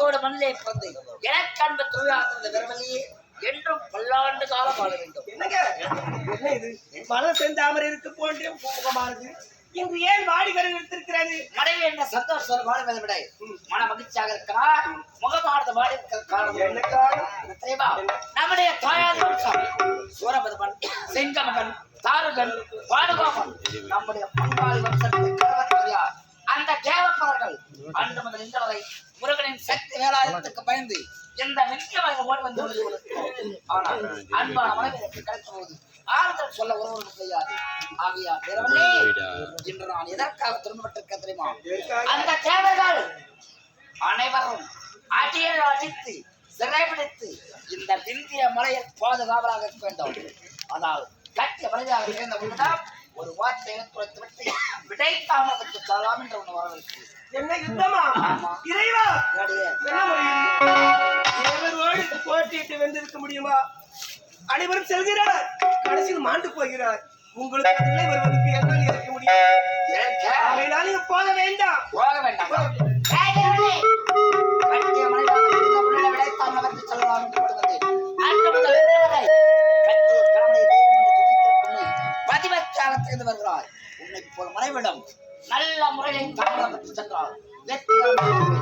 வீரத்தோடு மண்ணிலே பிறந்து எனக்கன்பு தொழிலாளர் இந்த என்றும் பல்லாண்டு காலம் வாழ வேண்டும். என்னங்க? என்ன இது? மலர் செந்தாமரை இருக்கு போன்ற முகமானது இன்று ஏன் வாடிகள் எடுத்திருக்கிறது மனைவி என்ற சந்தோஷம் வாழ்வதை விட மன மகிழ்ச்சியாக இருக்கிறார் முகமானது வாடி இருக்கிற காரணம். என்ன என்ன நம்முடைய தாயார் வம்சம் சூரபதமன் செங்கமகன் தாருகன் பானுகோமன் நம்முடைய பங்காளி வம்சத்தை அந்த தேவப்பவர்கள் அன்று முதல் இன்று வரை முருகனின் சக்தி வேலாயுதத்துக்கு பயந்து எந்த மின்கமாக ஓடி வந்து ஆனால் அன்பான மனைவி கிடைக்கும் போது ஆறுதல் சொல்ல ஒருவருக்கு செய்யாது. ஆகியா பிறவனே இன்று நான் எதற்காக திரும்பப்பட்டிருக்க தெரியுமா? அந்த தேவர்கள் அனைவரும் அடியில் அடித்து சிறைபிடித்து இந்த விந்திய மலையை பாதுகாவலாக இருக்க வேண்டும். ஆனால் கட்டிய மனிதாக இருந்த உன்னிடம் ஒரு வார்த்தை குறைத்து விட்டு விடைத்தாமதற்கு தரலாம் என்று ஒன்று என்ன யுத்தமா. இறைவா? என்ன தேவரோடு போட்டியிட்டு வென்றிருக்க முடியுமா? அனைவரும் செல்கிறார். கடைசியில் மாண்டு போகிறார். உங்களுக்கு வருவதற்கு என்னால் உன்னை நல்ல முறையில் தாமதம் சென்றால் வெற்றிகரமாக